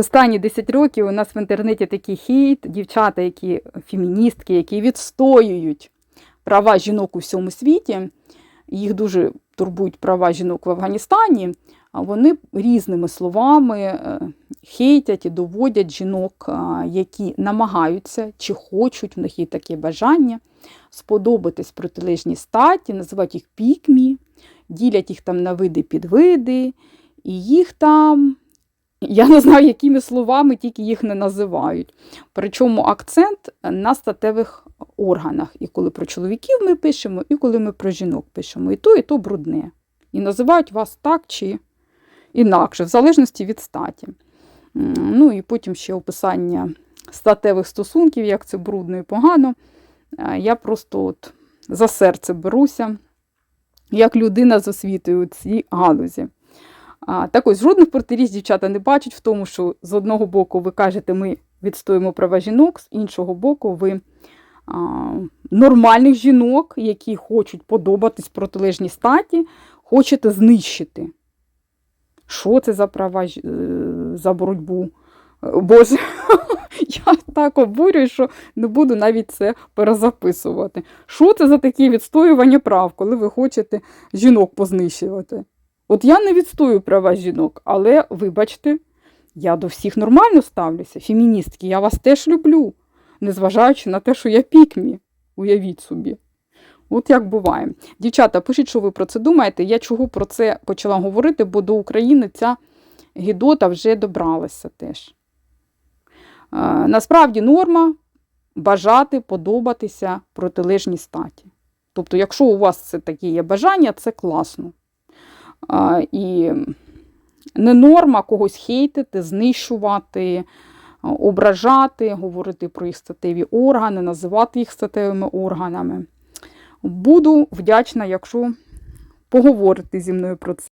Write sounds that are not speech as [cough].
Останні 10 років у нас в інтернеті такий хейт, дівчата, які феміністки, які відстоюють права жінок у всьому світі. Їх дуже турбують права жінок в Афганістані. А вони різними словами е, хейтять і доводять жінок, які намагаються чи хочуть, в них є таке бажання сподобатись протилежній статі, називають їх пікмі, ділять їх там на види підвиди, і їх там. Я не знаю, якими словами тільки їх не називають. Причому акцент на статевих органах. І коли про чоловіків ми пишемо, і коли ми про жінок пишемо. І то, і то брудне. І називають вас так чи інакше, в залежності від статі. Ну і потім ще описання статевих стосунків, як це брудно і погано. Е, Я просто от за серце беруся, як людина з освітою у цій галузі. Так ось жодних протиріч дівчата не бачать в тому, що з одного боку ви кажете, ми відстоїмо права жінок, з іншого боку, ви а, нормальних жінок, які хочуть подобатись протилежній статі, хочете знищити. Що це за права е, за боротьбу? Боже, [laughs] я так обурюю, що не буду навіть це перезаписувати. Що це за такі відстоювання прав, коли ви хочете жінок познищувати? От я не відстою права жінок, але вибачте, я до всіх нормально ставлюся. Феміністки, я вас теж люблю, незважаючи на те, що я пікмі. Уявіть собі. От як буває. Дівчата, пишіть, що ви про це думаєте. Я чого про це почала говорити, бо до України ця гідота вже добралася теж. Е, насправді норма бажати подобатися протилежній статі. Тобто, якщо у вас це таке є бажання, це класно. А, і не норма когось хейтити, знищувати, ображати, говорити про їх статеві органи, називати їх статевими органами. Буду вдячна, якщо поговорити зі мною про це.